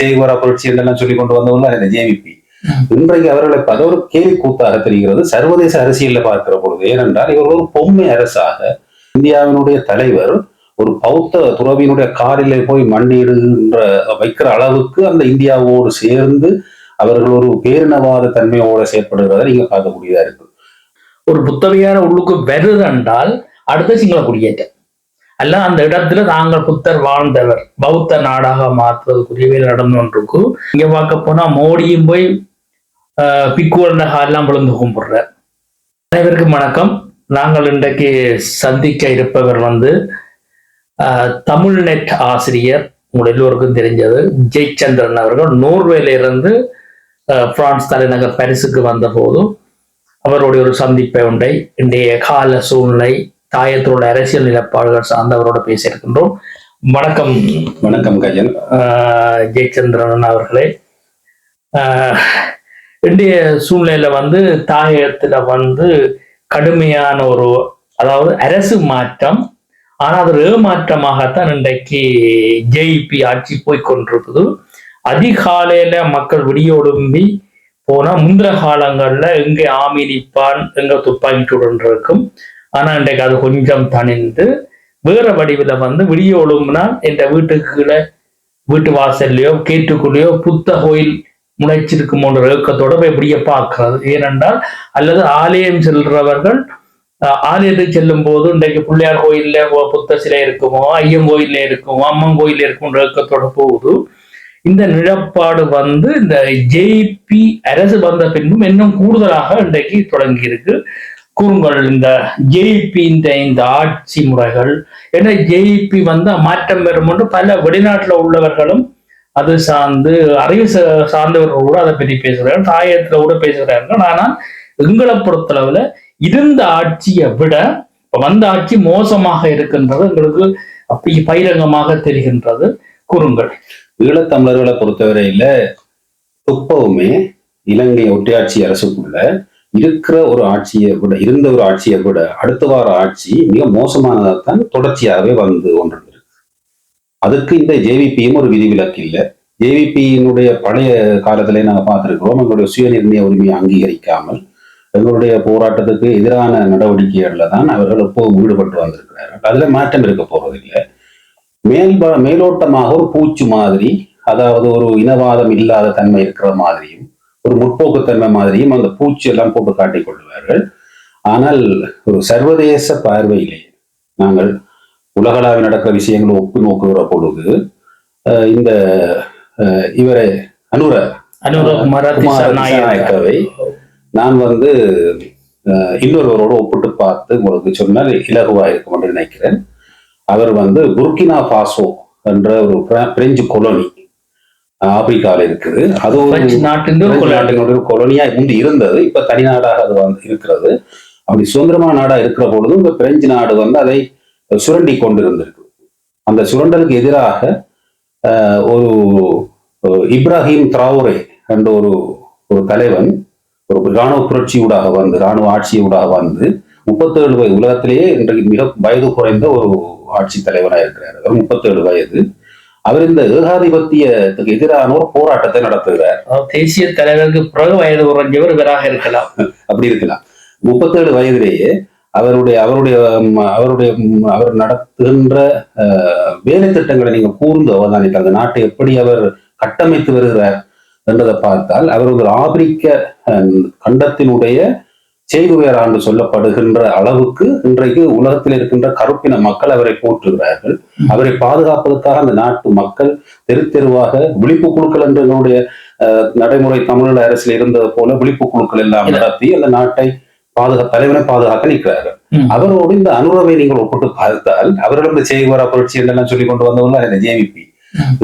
செய்வரா புரட்சி என்றெல்லாம் சொல்லி கொண்டு வந்தவங்க இந்த ஜேவிபி. இன்றைக்கு அவர்களை பல ஒரு கேலி கூத்தாக தெரிகிறது. சர்வதேச அரசியல்ல பார்க்கிற பொழுது ஏனென்றால் இவர்கள் ஒரு பொம்மை அரசாக இந்தியாவினுடைய தலைவர் ஒரு பௌத்த துறவியினுடைய காரிலே போய் மண்டியிடுகின்ற வைக்கிற அளவுக்கு அந்த இந்தியாவோடு சேர்ந்து அவர்கள் ஒரு பேரினவாத தன்மையோட செயற்படுகிறத நீங்க பார்க்கக்கூடியதா இருக்கு ஒரு புத்தகையான உள்ளுக்கு வருது என்றால் அடுத்த சிங்கள குடியேற்றம். அல்ல அந்த இடத்துல நாங்கள் புத்தர் வாழ்ந்தவர். பௌத்த நாடாக மாற்றுவதற்குரிய வேலை நடந்து கொண்டிருக்கு. இங்க பார்க்க போனா மோடியும் போய் ஆஹ், பிக்குவல்ன எல்லாம் விழுந்து கும்பிடுற அனைவருக்கும் வணக்கம். நாங்கள் இன்றைக்கு சந்திக்க இருப்பவர் வந்து தமிழ் நெட் ஆசிரியர் உங்கள் எல்லோருக்கும் தெரிஞ்சது ஜெயச்சந்திரன் அவர்கள். நோர்வேல இருந்து ஆஹ், பிரான்ஸ் தலைநகர் பரிசுக்கு வந்த போதும் அவருடைய ஒரு சந்திப்பை உண்டை. இன்றைய கால சூழ்நிலை தாயத்தோட அரசியல் நிலப்பாடுகள் சார்ந்து அவரோட பேசியிருக்கின்றோம். வணக்கம். வணக்கம் கஜன். ஆஹ், ஜெயச்சந்திரன் அவர்களே. இன்றைய சூழ்நிலையில வந்து தாயகத்துல வந்து கடுமையான ஒரு அதாவது அரசு மாற்றம் ஆனா அது ஏமாற்றமாகத்தான் இன்றைக்கு ஜேபி ஆட்சி போய் கொண்டிருக்குது. அதிகாலையில மக்கள் விடியொடும்பி போனா முந்திர காலங்கள்ல எங்க ஆமி நிப்பான் எங்க துப்பாக்கி சுடன் இருக்கும் ஆனா இன்றைக்கு அது கொஞ்சம் தணிந்து வேற வடிவில் வந்து விடிய ஒழுங்குனா என்ற வீட்டுக்கு கீழே வீட்டு வாசல்லையோ கேட்டுக்குள்ளேயோ புத்த கோயில் முளைச்சிருக்குமோன்ற ஏக்கத்தோட போய் இப்படியே பார்க்கிறது. ஏனென்றால் அல்லது ஆலயம் செல்றவர்கள் ஆலயத்துக்கு செல்லும் போது இன்றைக்கு பிள்ளையார் கோயில்ல புத்த சிலை இருக்குமோ ஐயன் கோயில்ல இருக்குமோ அம்மன் கோயில் இருக்கும்ன்ற ஏக்கத்தோட போகுது. இந்த நிலப்பாடு வந்து இந்த ஜேபி அரசு வந்த பின்பும் இன்னும் கூடுதலாக இன்றைக்கு தொடங்கி இருக்கு கூறுங்கள் இந்த ஜேபி இந்த இந்த ஆட்சி முறைகள். ஏன்னா ஜேபி வந்து மாற்றம் பெறும் என்று பல வெளிநாட்டில் உள்ளவர்களும் அது சார்ந்து அறிவு சார்ந்தவர்கள் கூட அதை பற்றி பேசுகிறார்கள் தாயத்தில் கூட பேசுகிறார்கள் ஆனால் எங்களை பொறுத்தளவில் இருந்த ஆட்சியை விட வந்த ஆட்சி மோசமாக இருக்கின்றது எங்களுக்கு அப்படி பகிரங்கமாக தெரிகின்றது. கூறுங்கள். ஈழத்தமிழர்களை பொறுத்தவரையில எப்பவுமே இலங்கை ஒட்டியாட்சி அரசுக்குள்ள இருக்கிற ஒரு ஆட்சியை கூட இருந்த ஒரு ஆட்சியை கூட அடுத்த வார ஆட்சி மிக மோசமானதாகத்தான் தொடர்ச்சியாகவே வந்து கொண்டிருந்திருக்கு. அதுக்கு இந்த ஜேவிபியும் ஒரு விதிவிலக்கு இல்லை. ஜேவிபியினுடைய பழைய காலத்திலே நாங்கள் பார்த்திருக்கிறோம் எங்களுடைய சுயநிர்ணய உரிமையை அங்கீகரிக்காமல் எங்களுடைய போராட்டத்துக்கு எதிரான நடவடிக்கைகளில் தான் அவர்கள் எப்போதும் ஈடுபட்டு வந்திருக்கிறார்கள். அதுல மாற்றம் இருக்க போறதில்லை மேல் மேலோட்டமாக ஒரு பூச்சு மாதிரி அதாவது ஒரு இனவாதம் இல்லாத தன்மை இருக்கிற மாதிரியும் ஒரு முற்போக்குத்தன்மை மாதிரியும் அந்த பூச்சி எல்லாம் போட்டு காட்டிக் கொள்வார்கள். ஆனால் ஒரு சர்வதேச பார்வையிலே நாங்கள் உலகளாவில் நடக்கிற விஷயங்களை ஒப்பு நோக்குகிற பொழுது இந்த இவரை அனுர அனுரகுமார குமார திசாநாயக்க திசாநாயக்கவை நான் வந்து இன்னொருவரோட ஒப்பிட்டு பார்த்து உங்களுக்கு சொன்னால் இலகுவா இருக்கும் என்று நினைக்கிறேன். அவர் வந்து புர்கினா பாசோ என்ற ஒரு பிர- பிரெஞ்சு கொலோனி ஆப்பிரிக்கால இருக்குது. அது ஒரு. நாட்டினுடைய கொலோனியா முந்தி இருந்தது. இப்ப தனி நாடாக அது வந்து இருக்கிறது. அப்படி சுதந்திரமான நாடா இருக்கிற பொழுதும் இந்த பிரெஞ்சு நாடு வந்து அதை சுரண்டி கொண்டு இருந்திருக்கு அந்த சுரண்டலுக்கு எதிராக ஒரு இப்ராஹிம் திராவுரே என்ற ஒரு ஒரு தலைவன் ஒரு இராணுவ புரட்சியூடாக வந்து இராணுவ ஆட்சியூடாக வந்து முப்பத்தேழு வயது உலகத்திலேயே இன்றைக்கு மிக வயது குறைந்த ஒரு ஆட்சி தலைவராக இருக்கிறார். முப்பத்தேழு வயது. அவர் இந்த ஏகாதிபத்தியத்துக்கு எதிரான ஒரு போராட்டத்தை நடத்துகிறார். தேசிய தலைவருக்கு பிறகு வயது குறைஞ்சவர் இவராக இருக்கலாம். அப்படி இருக்கலாம். முப்பத்தேழு வயதிலேயே அவருடைய அவருடைய அவருடைய அவர் நடத்துகின்ற அஹ், வேலை திட்டங்களை நீங்க கூர்ந்து அவதானித்தால் அந்த நாட்டை எப்படி அவர் கட்டமைத்து வருகிறார் என்றதை பார்த்தால் அவர் ஒரு ஆப்பிரிக்க கண்டத்தினுடைய செய்துயர் ஆண்டு சொல்லப்படுகின்ற அளவுக்கு இன்றைக்கு உலகத்தில் இருக்கின்ற கருப்பின மக்கள் அவரை போற்றுகிறார்கள். அவரை பாதுகாப்பதற்காக அந்த நாட்டு மக்கள் தெரு தெருவாக விழிப்பு குழுக்கள் என்று எங்களுடைய நடைமுறை தமிழ் அரசில் இருந்தது போல விழிப்பு குழுக்கள் எல்லாம். நடத்தி அந்த நாட்டை பாதுகா தலைவனை பாதுகாக்க நிற்கிறார்கள். அவரோடு இந்த அனுரவை நீங்கள் ஒப்பிட்டு பார்த்தால் அவர்கள் இந்த செய்வரா புரட்சி என்றெல்லாம் சொல்லி கொண்டு வந்தவங்க இந்த ஜேவிபி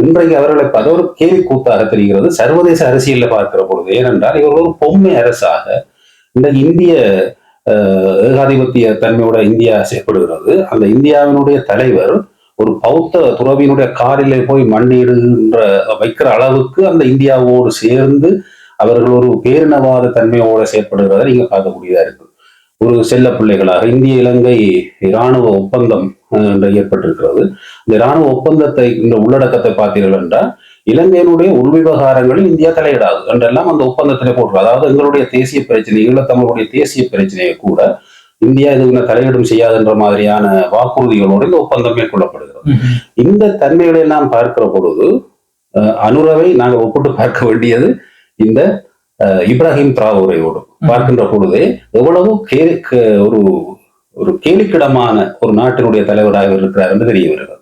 இன்றைக்கு அவர்களை பல ஒரு கேலி கூத்தாக தெரிகிறது. சர்வதேச அரசியல்ல பார்க்கிற பொழுது ஏனென்றால் இவர்கள் ஒரு பொம்மை அரசாக இந்த இந்திய ஏகாதிபத்திய தன்மையோட இந்தியா செயற்படுகிறது. அந்த இந்தியாவினுடைய தலைவர் ஒரு பௌத்த துறவியினுடைய காரிலே போய் மண்ணிடுகின்ற வைக்கிற அளவுக்கு அந்த இந்தியாவோடு சேர்ந்து அவர்கள் ஒரு பேரினவாத தன்மையோட செயற்படுகிறத நீங்க பார்க்கக்கூடியதா இருக்கு. ஒரு செல்ல பிள்ளைகளாக இந்திய இலங்கை இராணுவ ஒப்பந்தம் அஹ், ஏற்பட்டிருக்கிறது. இந்த இராணுவ ஒப்பந்தத்தை இந்த உள்ளடக்கத்தை பார்த்தீர்கள் என்றால் இலங்கையினுடைய உள்விவகாரங்களில் இந்தியா தலையிடாது என்றெல்லாம் அந்த ஒப்பந்தத்திலே போட்டு அதாவது எங்களுடைய தேசிய பிரச்சனை ஈழத்தமிழுடைய தேசிய பிரச்சனையை கூட இந்தியா இதுல தலையிடும் செய்யாதுன்ற மாதிரியான வாக்குறுதிகளோடு இந்த ஒப்பந்தம் மேற்கொள்ளப்படுகிறது. இந்த தன்மைகளை எல்லாம் பார்க்கிற பொழுது அனுரவை நாங்கள் ஒப்பிட்டு பார்க்க வேண்டியது இந்த இப்ராஹிம் திராவுரையோடு பார்க்கின்ற பொழுதே எவ்வளவு ஒரு ஒரு கேலிக்கிடமான ஒரு நாட்டினுடைய தலைவராக இருக்கிறார் என்று தெரிய வருகிறது.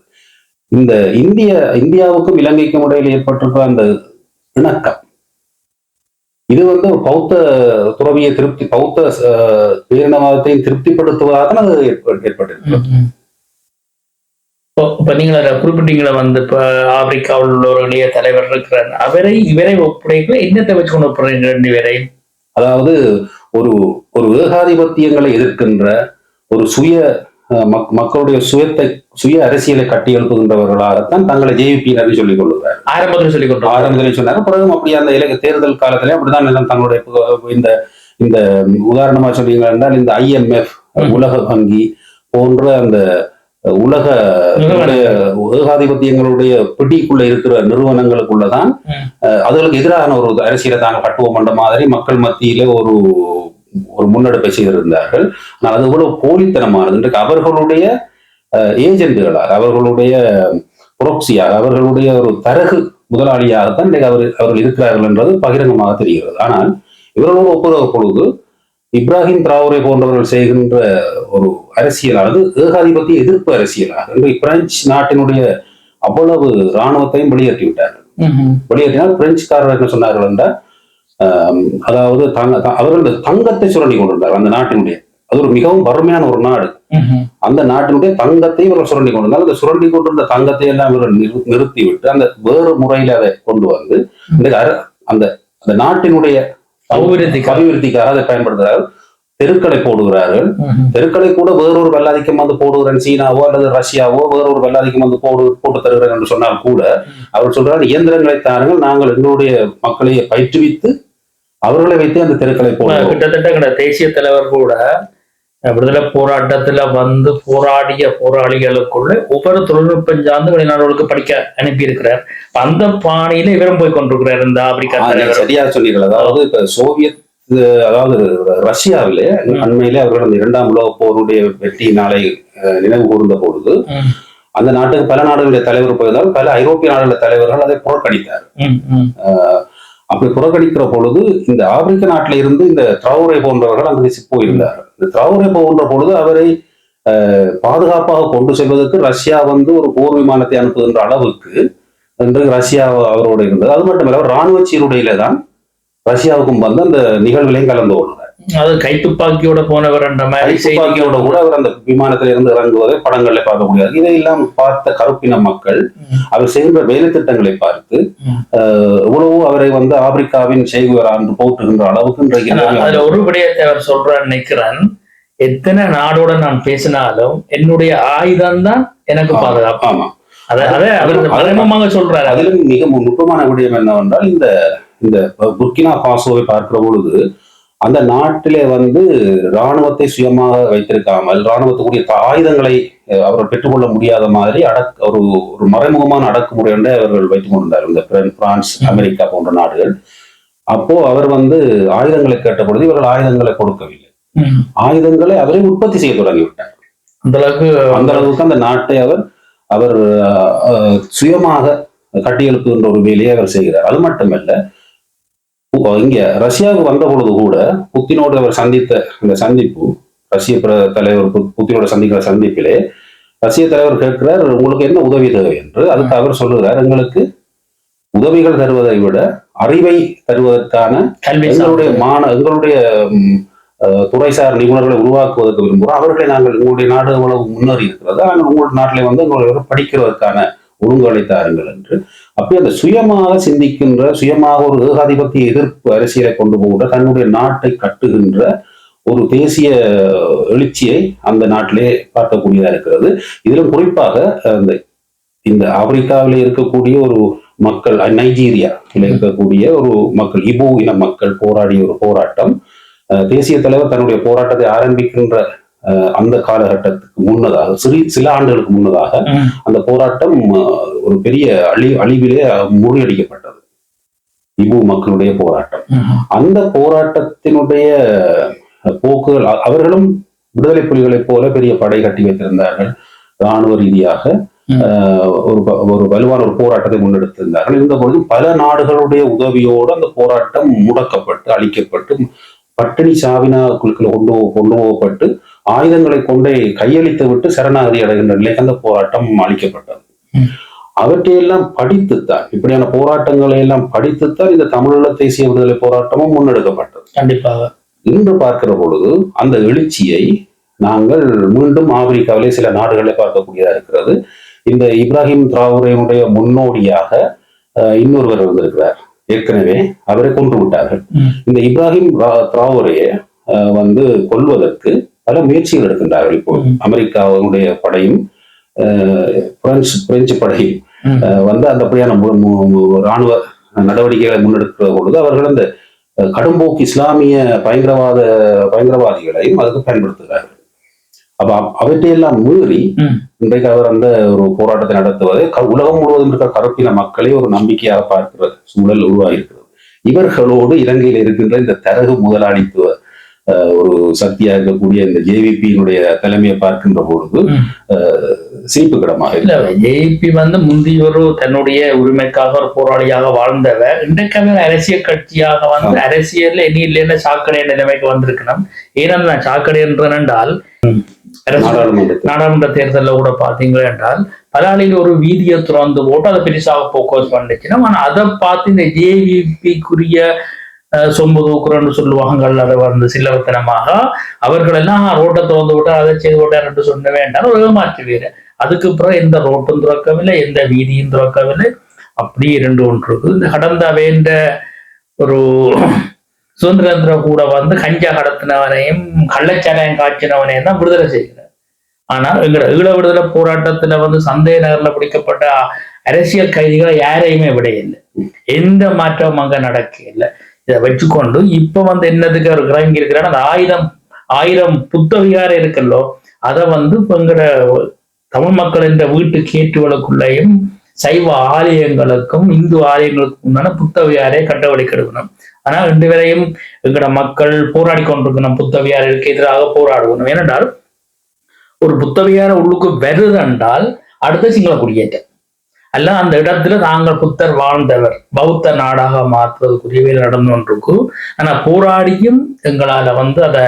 இந்த இந்திய இந்தியாவுக்கும் இலங்கைக்கும் இடையில் ஏற்பட்டிருக்கிற அந்த இணக்கம் இது வந்து பௌத்த துறவியை திருப்தி பௌத்த பேரினவாதத்தையும் திருப்திப்படுத்துவதாக அது ஏற்ப- ஏற்பட்டிருக்கிறது. இப்போ இப்ப நீங்க அதை குறிப்பிட்டீங்களா வந்து இப்ப ஆப்பிரிக்காவில் உள்ள ஒரு தலைவர் இருக்கிறார். அவரை இவரை ஒப்படைக்கல என்னத்தை வச்சு கொண்டு ஒப்புறீங்க ரெண்டு பேரை அதாவது ஒரு ஒரு ஏகாதிபத்தியங்களை எதிர்க்கின்ற ஒரு சுய மக்- மக்களுடைய சுயத்தை சுய அரசியலை கட்டியெழுப்புகின்றவர்களாகத்தான் தங்களை ஜேவிபியினர் சொல்லிக் கொள்ளுகிறார் ஆரம்பத்தில் சொல்லிக் கொண்டோம் ஆரம்பத்திலே சொன்னாங்க பிறகு அப்படி அந்த இலங்கை தேர்தல் காலத்திலே அப்படிதான் எல்லாம் தங்களுடைய இந்த இந்த உதாரணமா சொன்னீங்க என்றால் இந்த ஐஎம்எஃப். உலக வங்கி போன்ற அந்த உலக ஏகாதிபத்தியங்களுடைய பிடிக்குள்ள இருக்கிற நிறுவனங்களுக்குள்ளதான் அதுகளுக்கு எதிரான ஒரு அரசியலை தாங்க கட்டுவோம் என்ற மாதிரி மக்கள் மத்தியிலே ஒரு ஒரு முன்னெடுப்பை செய்திருந்தார்கள். ஆனால் அது கூட போலித்தனமானது அவர்களுடைய ஏஜென்ட்டுகளாக அவர்களுடைய புரோக்சியாக அவர்களுடைய ஒரு தரகு முதலாளியாகத்தான் இன்றைக்கு அவர் அவர்கள் இருக்கிறார்கள் என்றது பகிரங்கமாக தெரிகிறது. ஆனால் இவர்களோடு ஒப்புகிற பொழுது இப்ராஹிம் திராவுரை போன்றவர்கள் செய்கின்ற ஒரு அரசியலானது ஏகாதிபத்திய எதிர்ப்பு அரசியலாக இன்றைக்கு பிரெஞ்சு நாட்டினுடைய அவ்வளவு இராணுவத்தையும் வெளியேற்றி விட்டார்கள் ம்ஹும். வெளியேற்றினால் பிரெஞ்சுக்காரர் என்ன சொன்னார்கள் என்றால் அதாவது தங்க இந்த தங்கத்தை சுரண்டி கொண்டிருந்தார் அந்த நாட்டினுடைய. அது ஒரு மிகவும் வறுமையான ஒரு நாடு. அந்த நாட்டினுடைய தங்கத்தை இவர்கள் சுரண்டி கொண்டிருந்தால் அந்த சுரண்டி கொண்டிருந்த தங்கத்தை எல்லாம் இவர்கள் நிறு- நிறுத்தி விட்டு அந்த வேறு முறையில அதை கொண்டு வந்து அந்த அந்த நாட்டினுடைய அபிவிருத்திக்காக. அபிவிருத்திக்காக அதை பயன்படுத்துகிறார்கள். தெருக்களை போடுகிறார்கள். தெருக்களை கூட வேறொரு வெள்ளாதிக்கம் வந்து போடுகிறேன். சீனாவோ அல்லது ரஷ்யாவோ வேறொரு வெள்ளாதிக்கம் வந்து போடு போட்டு தருகிறேன் என்று சொன்னால் கூட அவர் சொல்றார் இயந்திரங்களை தாருங்கள். நாங்கள் எங்களுடைய மக்களை பயிற்றுவித்து அவர்களை வைத்து அந்த தெருக்களை போடுவோம். கிட்டத்தட்ட எங்கட தேசிய தலைவர் கூட விடுதலை போராட்டத்துல வந்து போராடிய போராளிகளுக்குள்ள ஒவ்வொரு தொழில்நுட்பம் சார்ந்து வெளிநாடுகளுக்கு படிக்க அனுப்பி இருக்கிறார் அந்த பாணியில இவரும் போய் கொண்டிருக்கிறார் இந்த ஆப்பிரிக்கா சரியா சொன்னீர்கள். அதாவது இப்ப சோவியத் அதாவது ரஷ்யாவிலே. அண்மையிலே அவர்கள் அந்த இரண்டாம் உலக போருடைய வெற்றி நாளை நினைவு கூர்ந்த பொழுது அந்த நாட்டுக்கு பல நாடுகளுடைய தலைவர் போயதால் பல ஐரோப்பிய நாடுகளுடைய தலைவர்கள் அதை புறக்கணித்தார். அப்படி புறக்கணிக்கிற பொழுது இந்த ஆப்பிரிக்க நாட்டில இருந்து இந்த திராவுரை போன்றவர்கள் அங்கு போயிருந்தார் இந்த திராவுரை போன்ற பொழுது அவரை பாதுகாப்பாக கொண்டு செல்வதற்கு ரஷ்யா வந்து ஒரு போர் விமானத்தை அனுப்புகின்ற அளவுக்கு என்று ரஷ்யா அவரோடு இருந்தது. அது மட்டுமல்ல அவர் ராணுவ சீருடையில தான் ரஷ்யாவுக்கும் வந்து அந்த நிகழ்வுகளையும் கலந்து கொள்கிறார் அது கைத்துப்பாக்கியோட போனவர் என்ற மாதிரி துப்பாக்கியோட கூட அவர் அந்த விமானத்தில இருந்து இறங்குவதை படங்களில் பார்க்க முடியாது இதையெல்லாம் பார்த்த கருப்பின மக்கள். அவர் செய்கின்ற வேலை திட்டங்களை பார்த்து எவ்வளவோ அவரை வந்து ஆப்பிரிக்காவின் செய்குவரா என்று போற்றுகின்ற அளவுக்கு இன்றைக்கு அதுல ஒரு விடயத்தை அவர் சொல்றான்னு நினைக்கிறேன் எத்தனை நாடோட நான் பேசினாலும் என்னுடைய ஆயுதம் தான் எனக்கு. பாதுகாப்பு. ஆமா. அதை அதை அவர் அது- மறைமுகமாக சொல்றாரு. அதிலும் மிக மு- நுட்பமான விடயம் என்னவென்றால் இந்த இந்த புர்கினா பாசோவை பார்க்கிற பொழுது அந்த நாட்டிலே வந்து ராணுவத்தை சுயமாக வைத்திருக்காமல் ராணுவத்துக்குரிய த- ஆயுதங்களை அவர்கள் பெற்றுக்கொள்ள முடியாத மாதிரி அடக் ஒரு ஒரு மறைமுகமான அடக்குமுறை ஒன்றை அவர்கள் வைத்துக் கொண்டிருந்தார். இந்த பிரான்- பிரான்ஸ். அமெரிக்கா போன்ற நாடுகள். அப்போ அவர் வந்து ஆயுதங்களை கேட்ட பொழுது இவர்கள் ஆயுதங்களை கொடுக்கவில்லை. ஆயுதங்களை அவரே உற்பத்தி செய்ய தொடங்கிவிட்டார். அந்த அளவுக்கு அந்த அளவுக்கு அந்த நாட்டை அவர் அவர் சுயமாக கட்டியெழுப்புகின்ற ஒரு வேலையை அவர் செய்கிறார். அது மட்டுமல்ல இங்க ரஷ்யாவுக்கு வந்த பொழுது கூட புத்தினோடு அவர் சந்தித்த இந்த சந்திப்பு ரஷ்ய பிர- தலைவர் புத்தினோட சந்திக்கிற சந்திப்பிலே ரஷ்ய தலைவர் கேட்கிறார் உங்களுக்கு என்ன உதவி தேவை? என்று. அதுக்கு அவர் சொல்லுகிறார் எங்களுக்கு உதவிகள் தருவதை விட அறிவை தருவதற்கான எங்களுடைய மான எங்களுடைய துறைசார் நிபுணர்களை உருவாக்குவதற்கு விரும்புகிறோம் அவர்களை நாங்கள் உங்களுடைய நாடு எவ்வளவு முன்னேறி இருக்கிறது நாங்கள் உங்களுடைய நாட்டிலே வந்து எங்களுடைய படிக்கிறதற்கான ஒழுங்குகளை தாருங்கள் என்று. அப்படி அந்த சுயமாக சிந்திக்கின்ற சுயமாக ஒரு ஏகாதிபத்திய எதிர்ப்பு அரசியலை கொண்டு போகின்ற தன்னுடைய நாட்டை கட்டுகின்ற ஒரு தேசிய எழுச்சியை அந்த நாட்டிலே பார்க்கக்கூடியதா இருக்கிறது. இதிலும் குறிப்பாக அந்த இந்த ஆப்பிரிக்காவிலே இருக்கக்கூடிய ஒரு மக்கள் அஹ், நைஜீரியாவில் இருக்கக்கூடிய ஒரு மக்கள் இபோ இன மக்கள் போராடிய ஒரு போராட்டம். தேசிய தலைவர் தன்னுடைய போராட்டத்தை ஆரம்பிக்கின்ற அந்த காலகட்டத்துக்கு முன்னதாக சிறி சில ஆண்டுகளுக்கு முன்னதாக. அந்த போராட்டம் ஒரு பெரிய அழி அழிவிலே முறியடிக்கப்பட்டது. இபு மக்களுடைய போராட்டம். அந்த போராட்டத்தினுடைய போக்குகள் அவர்களும் விடுதலை புலிகளைப் போல பெரிய படை கட்டி வைத்திருந்தார்கள். இராணுவ ரீதியாக ஒரு ஒரு வலுவான ஒரு போராட்டத்தை முன்னெடுத்திருந்தார்கள். இருந்த பொழுதும் பல நாடுகளுடைய உதவியோடு அந்த போராட்டம் முடக்கப்பட்டு அழிக்கப்பட்டு பட்டினி சாவினா குழுக்கள் கொண்டு கொண்டு போகப்பட்டு ஆயுதங்களை கொண்டே கையளித்து விட்டு சரணாகதி அடைகின்ற நிலைக்கு அந்த போராட்டம் அளிக்கப்பட்டது. அவற்றையெல்லாம் படித்துத்தான் இப்படியான போராட்டங்களை எல்லாம் படித்துத்தான் இந்த தமிழீழ தேசிய விடுதலை போராட்டமும் முன்னெடுக்கப்பட்டது. கண்டிப்பாக. இன்று பார்க்கிற பொழுது அந்த எழுச்சியை நாங்கள் மீண்டும் ஆப்பிரிக்காவிலே சில நாடுகளை பார்க்கக்கூடியதா இருக்கிறது. இந்த இப்ராஹிம் திராவுரையினுடைய முன்னோடியாக இன்னொருவர் இருந்திருக்கிறார் ஏற்கனவே அவரை கொன்று விட்டார்கள். இந்த இப்ராஹிம் திராவுரையை வந்து கொல்வதற்கு பல முயற்சிகள் எடுக்கின்றார்கள் இப்போ. அமெரிக்காவுடைய படையும் பிரெஞ்சு பிரெஞ்சு படையும் வந்து அந்த அப்படியான ராணுவ நடவடிக்கைகளை முன்னெடுக்கிற பொழுது அவர்கள் அந்த கடும்போக்கு இஸ்லாமிய பயங்கரவாத பயங்கரவாதிகளையும் அதுக்கு பயன்படுத்துகிறார்கள் அப்ப அவ- அவற்றையெல்லாம் மீறி. இன்றைக்கு அவர் அந்த ஒரு போராட்டத்தை நடத்துவதை உலகம் முழுவதும் இருக்கிற கருப்பின மக்களை ஒரு நம்பிக்கையாக பார்க்கிற சூழல் உருவாகியிருக்கிறது இவர்களோடு இலங்கையில் இருக்கின்ற இந்த தரகு முதலாளித்துவ ஒரு சக்தியாக இருக்கக்கூடிய இந்த ஜேவிபியினுடைய தலைமையை பார்க்கின்ற பொழுது ம். அஹ், சிரிப்புக்கிடமாக இல்ல. ஜேபி வந்து முந்தி ஒரு தன்னுடைய உரிமைக்காக ஒரு போராளியாக வாழ்ந்தவர். இன்றைக்கு அவர் அரசியல் கட்சியாக வந்து அரசியல்ல இனி இல்லைன்னு சாக்கடை நிலைமைக்கு வந்திருக்கணும். ஏனென்றால் நான் சாக்கடை என்றால் நாடாளுமன்ற தேர்தலில் கூட பாத்தீங்க என்றால் பலாலில் ஒரு வீதியை திறந்து போட்டு அதை பெருசாக போக்கஸ் பண்ணுச்சுன்னா ஆனா அதை பார்த்து இந்த ஜேவிபிக்குரிய சொம்பு தூக்குறன்னு சொல்லுவாங்க அதை வந்து சில்லவத்தனமாக அவர்களெல்லாம் ரோட்டை திறந்து விட்டா அதை செய்து விட்டார் என்று சொன்ன வேண்டாம். ஒரு ஏமாற்று வேறு அதுக்கு அப்புறம் எந்த ரோட்டும் திறக்கவில்லை எந்த வீதியும் திறக்கவில்லை. அப்படி இரண்டு ஒன்று இருக்கு இந்த கடந்த வேண்ட ஒரு சுதந்திரந்திர கூட வந்து கஞ்சா கடத்தினவனையும் கள்ளச்சாராயம் காய்ச்சினவனையும் தான் விடுதலை செய்கிறார். ஆனா எங்கட ஈழ விடுதலை போராட்டத்துல வந்து சந்தேக நகர்ல பிடிக்கப்பட்ட அரசியல் கைதிகளை யாரையுமே விட இல்லை எந்த மாற்றமும் அங்க நடக்க இல்லை இதை வச்சுக்கொண்டு இப்ப வந்து என்னதுக்கு அவர் இறங்கி இருக்கிறார் அந்த ஆயுதம் ஆயிரம் புத்தவிகாரம் இருக்கல்லோ அதை வந்து இப்ப எங்கட தமிழ் மக்கள் என்ற வீட்டு கேட்டுகளுக்குள்ளேயும் சைவ ஆலயங்களுக்கும் இந்து ஆலயங்களுக்கும் உண்டான புத்தவியாரே கட்டவழிக்க எடுக்கணும் ஆனா ரெண்டு பேரையும் எங்கட மக்கள் போராடி கொண்டிருக்கணும். புத்தவியாருக்கு எதிராக போராடுவோம். ஏனென்றால் ஒரு புத்தவியார உள்ளுக்கு வருதென்றால் அடுத்த சிங்கள குடியேற்றம். அல்ல அந்த இடத்துல நாங்கள் புத்தர் வாழ்ந்தவர். பௌத்த நாடாக மாற்றுவதற்குரிய வேலை நடந்து கொண்டிருக்கு ஆனா போராடியும் எங்களால வந்து அதை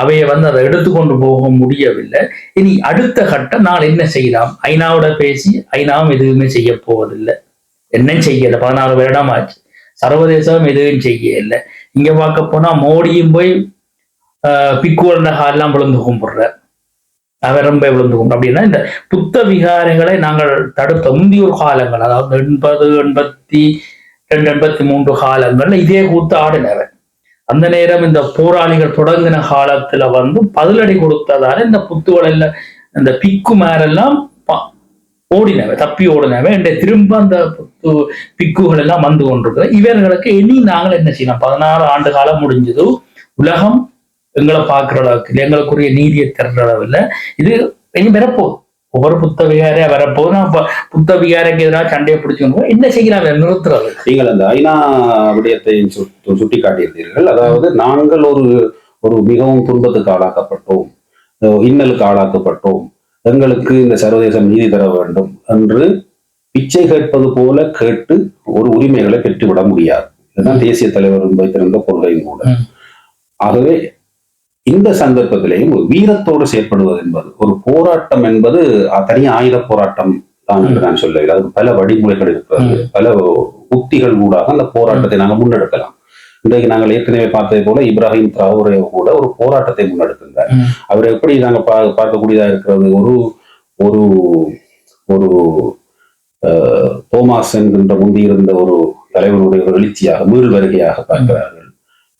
அவையை வந்து அதை எடுத்துக்கொண்டு போக முடியவில்லை. இனி அடுத்த கட்டம் நான் என்ன செய்யலாம்? ஐநாவோட பேசி ஐநாவும் எதுவுமே செய்ய போவதில்லை. என்ன செய்யல? பதினாறு வருடம் ஆச்சு சர்வதேசம் எதுவும் செய்யல. இங்க பார்க்க போனா மோடியும் போய் பிக்குவல்ன காலெல்லாம் விழுந்து கும்பிடுற நகரம்ப விழுந்து கொண்டு அப்படின்னா இந்த புத்த விகாரங்களை நாங்கள் தடுத்த முந்தியோர் காலங்கள் அதாவது எண்பது எண்பத்தி ரெண்டு எண்பத்தி மூன்று காலங்கள்ல இதே கூத்து ஆடினவர் அந்த நேரம் இந்த போராளிகள் தொடங்கின காலத்துல வந்து பதிலடி கொடுத்ததால இந்த புத்துவளையில இந்த பிக்கு மேரெல்லாம் ஓடினவை தப்பி ஓடினவை என்ற திரும்ப அந்த புத்து பிக்குகள் எல்லாம் வந்து கொண்டிருக்கிறது. இவர்களுக்கு இனி நாங்கள் என்ன செய்யலாம் பதினாறு ஆண்டு காலம் முடிஞ்சது. உலகம் எங்களை பார்க்குற அளவுக்கு இல்லை எங்களுக்குரிய நீதியை தர்ற அளவில் இது இனி வரப்போகுது. ஒவ்வொரு புத்த விகாரியா நான் இப்ப புத்த விகாரைக்கு எதிராக சண்டையை பிடிச்சுக்கணும் என்ன செய்யலாம்? நிறுத்துறது. நீங்கள் அந்த ஐநா விடயத்தை சுட்டி சுட்டிக்காட்டியிருந்தீர்கள். அதாவது நாங்கள் ஒரு ஒரு மிகவும் துன்பத்துக்கு ஆளாக்கப்பட்டோம். இன்னலுக்கு ஆளாக்கப்பட்டோம். எங்களுக்கு இந்த சர்வதேசம் நீதி தர வேண்டும் என்று பிச்சை கேட்பது போல கேட்டு ஒரு உரிமைகளை பெற்றுவிட முடியாது. இதுதான் தேசிய தலைவர் வைத்திருந்த கொள்கையும் கூட. ஆகவே இந்த சந்தர்ப்பத்திலேயும் ஒரு வீரத்தோடு செயற்படுவது என்பது ஒரு போராட்டம் என்பது தனி ஆயுத போராட்டம் தான் என்று நான் சொல்லவில்லை அதுக்கு பல வழிமுறைகள் இருக்கிறது. பல உத்திகள் ஊடாக அந்த போராட்டத்தை நாங்கள் முன்னெடுக்கலாம். இன்றைக்கு நாங்கள் ஏற்கனவே பார்த்ததை போல இப்ராஹிம் திராவுரே கூட ஒரு போராட்டத்தை முன்னெடுத்திருந்தார். அவர் எப்படி நாங்கள் பா பார்க்கக்கூடியதா இருக்கிறது? ஒரு ஒரு ஒரு தோமாஸ் என்கின்ற முந்தியிருந்த ஒரு தலைவருடைய ஒரு எழுச்சியாக மீள் வருகையாக பார்க்கிறார்கள்.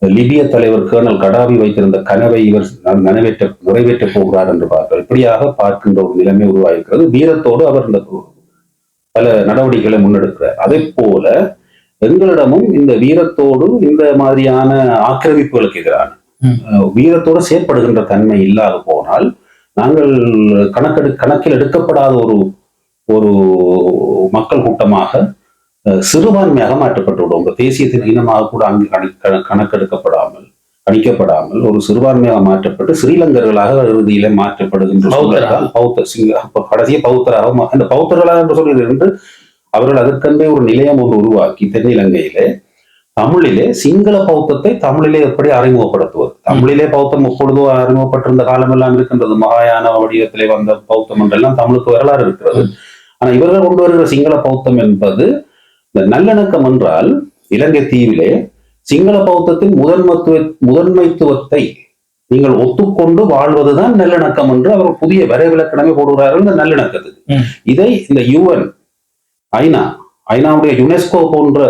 லிபிய தலைவர் கேர்னல் கடாவி வைத்திருந்த கனவை இவர் ந- நிறைவேற்ற போகிறார் என்று பார்க்கிறார் இப்படியாக பார்க்கின்ற ஒரு நிலைமை உருவாகிறது வீரத்தோடு அவர் இந்த பல நடவடிக்கைகளை முன்னெடுக்கிறார். அதே போல எங்களிடமும் இந்த வீரத்தோடு இந்த மாதிரியான ஆக்கிரமிப்புகளுக்கு எதிரான வீரத்தோடு செயற்படுகின்ற தன்மை இல்லாது போனால் நாங்கள் கணக்கெடு கணக்கில் எடுக்கப்படாத ஒரு ஒரு மக்கள் கூட்டமாக சிறுபான்மையாக மாற்றப்பட்டு விடும் உங்க தேசியத்தின் இனமாக கூட அங்கு கணி- கண- கணக்கெடுக்கப்படாமல் கணிக்கப்படாமல் ஒரு சிறுபான்மையாக மாற்றப்பட்டு ஸ்ரீலங்கர்களாக இறுதியில மாற்றப்படுகின்ற பௌத்த சிங்க கடைசிய பௌத்தராக அந்த பௌத்தர்களாக என்று என்று அவர்கள் அதற்கென்றே ஒரு நிலையம் ஒன்று உருவாக்கி தென்னிலங்கையிலே தமிழிலே சிங்கள பௌத்தத்தை தமிழிலே எப்படி அறிமுகப்படுத்துவது? தமிழிலே பௌத்தம் எப்பொழுதோ அறிமுகப்பட்டிருந்த காலமெல்லாம் இருக்கின்றது. மகாயான வடிவத்திலே வந்த பௌத்தம் என்றெல்லாம் தமிழுக்கு வரலாறு இருக்கிறது. ஆனா இவர்கள் கொண்டு வருகிற சிங்கள பௌத்தம் என்பது இந்த நல்லிணக்கம் என்றால் இலங்கை தீவிலே சிங்கள பௌத்தத்தின் முதன்மத்துவ முதன்மைத்துவத்தை நீங்கள் ஒத்துக்கொண்டு வாழ்வதுதான் நல்லிணக்கம் என்று அவர் புதிய வரைவிலக்கணமே போடுகிறார்கள் இந்த நல்லிணக்கத்துக்கு. இதை இந்த யுஎன் ஐநா ஐநாவுடைய யுனெஸ்கோ போன்ற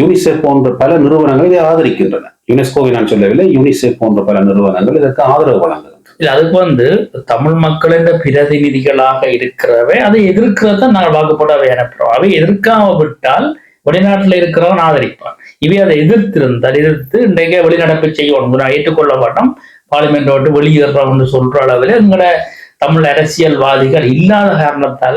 யுனிசெஃப் போன்ற பல நிறுவனங்கள் இதை ஆதரிக்கின்றன. யுனெஸ்கோவை நான் சொல்லவில்லை யுனிசெஃப் போன்ற பல நிறுவனங்கள் இதற்கு ஆதரவு வழங்குகின்றன. இல்ல அதுக்கு வந்து தமிழ் மக்களின் பிரதிநிதிகளாக இருக்கிறவை அதை எதிர்க்கிறத நாங்கள் வாக்குப்படாவை அனுப்புறோம் அவை எதிர்க்காம விட்டால் வெளிநாட்டுல இருக்கிறவன் ஆதரிப்பான். இவை அதை எதிர்த்திருந்தால் எதிர்த்து இன்றைக்கே வெளிநடப்பு செய்யணும். நான் ஏற்றுக்கொள்ள மாட்டோம். பார்லிமெண்ட் விட்டு வெளியேறோம்னு சொல்ற அளவில் எங்களோட தமிழ் அரசியல்வாதிகள் இல்லாத காரணத்தால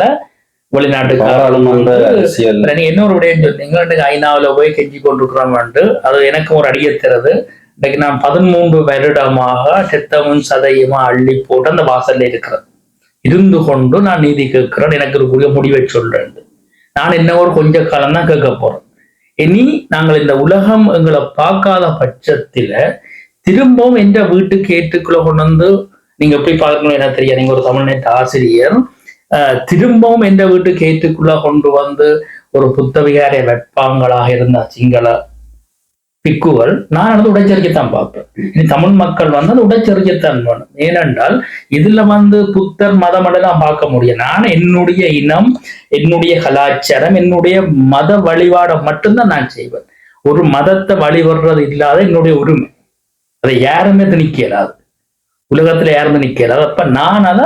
பாராளுமன்ற வெளிநாட்டுக்கு அரசியல். இல்ல, நீங்க இன்னொரு விடயம் சொன்னீங்க ஐநாவில் போய் கெஞ்சி கொண்டிருக்கிறோம்ட்டு அது எனக்கு ஒரு அடியத்துறது இன்னைக்கு நான் பதிமூன்று வருடமாக செத்தமும் சதையுமா அள்ளி போட்டு அந்த வாசல்ல இருக்கிறேன் இருந்து கொண்டு நான் நீதி கேட்கிறேன் எனக்கு ஒரு முடிவை சொல்றேன். நான் என்ன ஒரு கொஞ்ச காலம் தான் கேட்க போறேன். இனி நாங்கள் இந்த உலகம் எங்களை பார்க்காத பட்சத்தில திரும்பவும் எந்த வீட்டுக்கு ஏற்றுக்குள்ள கொண்டு வந்து நீங்க எப்படி பார்க்கணும் எனக்கு தெரியாது. நீங்க ஒரு தமிழ்நாட்டு ஆசிரியர். அஹ், திரும்பவும் எந்த வீட்டுக்கு ஏற்றுக்குள்ள கொண்டு வந்து ஒரு புத்தவிகாரை வைப்பாங்களாக இருந்த சிங்கள பிக்குகள் நான் வந்து உடைச்சரிக்கைத்தான் பார்ப்பேன். இனி தமிழ் மக்கள் வந்து அந்த உடைச்சரிக்கைத்தான் வேணும். ஏனென்றால் இதுல வந்து புத்தர் மதம் எல்லாம் பார்க்க முடியும். நான் என்னுடைய இனம் என்னுடைய கலாச்சாரம் என்னுடைய மத வழிபாடை மட்டும்தான் நான் செய்வேன். ஒரு மதத்தை வழிபடுறது இல்லாத என்னுடைய உரிமை. அதை யாருமே திணிக்க இயலாது. உலகத்துல யாருமே நிக்க இயலாது. அப்ப நான் அதை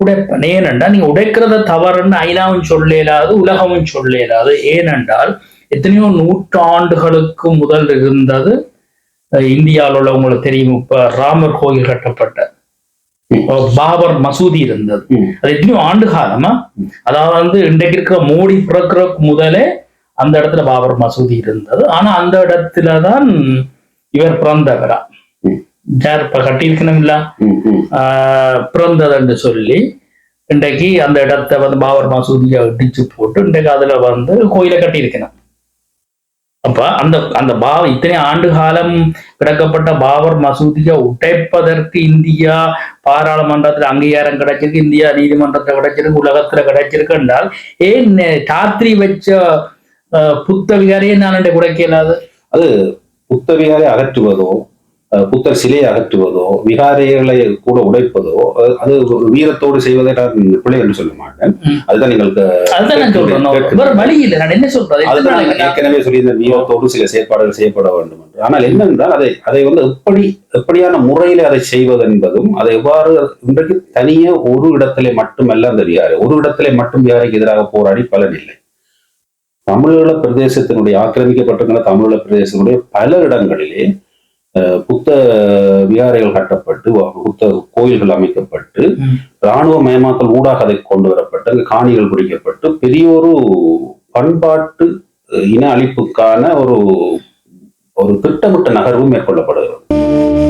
உடைப்பேன். ஏனென்றால் நீங்க உடைக்கிறத தவறுன்னு ஐநாவும் சொல்ல இயலாது உலகமும் சொல்ல இயலாது. ஏனென்றால் எத்தனையோ நூற்றாண்டுகளுக்கு முதல் இருந்தது இந்தியாவில் உள்ள உங்களுக்கு தெரியும் இப்ப ராமர் கோயில் கட்டப்பட்ட பாபர் மசூதி இருந்தது. அது எத்தனையோ ஆண்டு காலமா? அதாவது வந்து இன்றைக்கு இருக்கிற மோடி பிறக்கிறதுக்கு முதலே அந்த இடத்துல பாபர் மசூதி இருந்தது. ஆனா அந்த இடத்துலதான் இவர் பிறந்தவரா. யார் இப்ப கட்டியிருக்கணும் இல்ல ம், ம். ஆஹ் பிறந்தது என்று சொல்லி இன்றைக்கு அந்த இடத்தை வந்து பாபர் மசூதியை இடிச்சு போட்டு இன்றைக்கு அதுல வந்து கோயிலை கட்டியிருக்கணும். அப்ப அந்த அந்த பாவ இத்தனை ஆண்டு காலம் கிடக்கப்பட்ட பாபர் மசூதியை உடைப்பதற்கு இந்தியா பாராளுமன்றத்தில் அங்கீகாரம் கிடைச்சிருக்கு இந்தியா நீதிமன்றத்தில் கிடைச்சிருக்கு உலகத்துல கிடைச்சிருக்கு என்றால் ஏன் ராத்திரி வச்ச ஆஹ், புத்த விகாரியை நான் இன்றைக்கு உடைக்க அது புத்த விகாரை அகற்றுவதோ புத்தர் சிலையை அகற்றுவதோ விகாரைகளை கூட உடைப்பதோ அது வீரத்தோடு செய்வதை நான் பிழை என்று சொல்ல மாட்டேன். அதுதான் நீங்கள் வழி இல்லை. நான் என்ன அதுதான் ஏற்கனவே சொல்லியிருந்த வீரத்தோடு சில செயற்பாடுகள் செய்யப்பட வேண்டும் என்று. ஆனால் என்னென்றால் அதை அதை வந்து எப்படி எப்படியான முறையில அதை செய்வது என்பதும் அதை எவ்வாறு இன்றைக்கு தனியே ஒரு இடத்திலே மட்டுமல்ல அந்த விகாரை ஒரு இடத்திலே மட்டும் விகாரைக்கு எதிராக போராடி பலன் இல்லை. தமிழீழ பிரதேசத்தினுடைய ஆக்கிரமிக்கப்பட்டிருக்கிற தமிழீழ பிரதேசத்தினுடைய பல இடங்களிலே புத்த விகாரைகள் கட்டப்பட்டு புத்த கோயில்கள் அமைக்கப்பட்டு. இராணுவ மயமாக்கல் ஊடாக அதை கொண்டு வரப்பட்டு அங்கு காணிகள் பிடிக்கப்பட்டு பெரிய ஒரு பண்பாட்டு இன அழிப்புக்கான ஒரு ஒரு திட்டமிட்ட நகர்வு மேற்கொள்ளப்படுகிறது